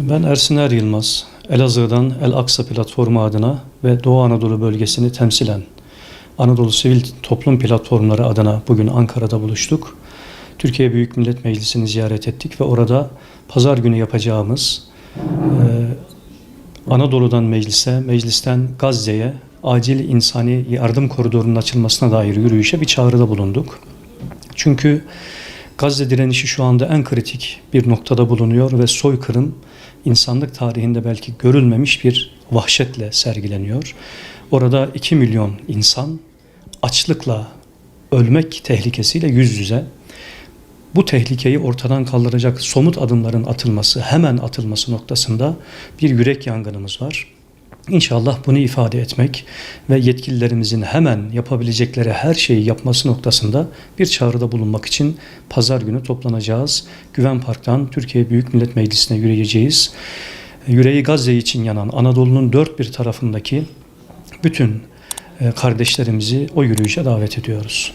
Ben Ersin Er Yılmaz, Elazığ'dan El Aksa platformu adına ve Doğu Anadolu bölgesini temsilen Anadolu Sivil Toplum Platformları adına bugün Ankara'da buluştuk. Türkiye Büyük Millet Meclisi'ni ziyaret ettik ve orada pazar günü yapacağımız e, Anadolu'dan meclise, meclisten Gazze'ye acil insani yardım koridorunun açılmasına dair yürüyüşe bir çağrıda bulunduk. Çünkü Gazze direnişi şu anda en kritik bir noktada bulunuyor ve soykırım insanlık tarihinde belki görülmemiş bir vahşetle sergileniyor. Orada 2 milyon insan açlıkla ölmek tehlikesiyle yüz yüze. Bu tehlikeyi ortadan kaldıracak somut adımların atılması, hemen atılması noktasında bir yürek yangınımız var. İnşallah bunu ifade etmek ve yetkililerimizin hemen yapabilecekleri her şeyi yapması noktasında bir çağrıda bulunmak için pazar günü toplanacağız. Güven Park'tan Türkiye Büyük Millet Meclisi'ne yürüyeceğiz. Yüreği Gazze için yanan Anadolu'nun dört bir tarafındaki bütün e, kardeşlerimizi o yürüyüşe davet ediyoruz.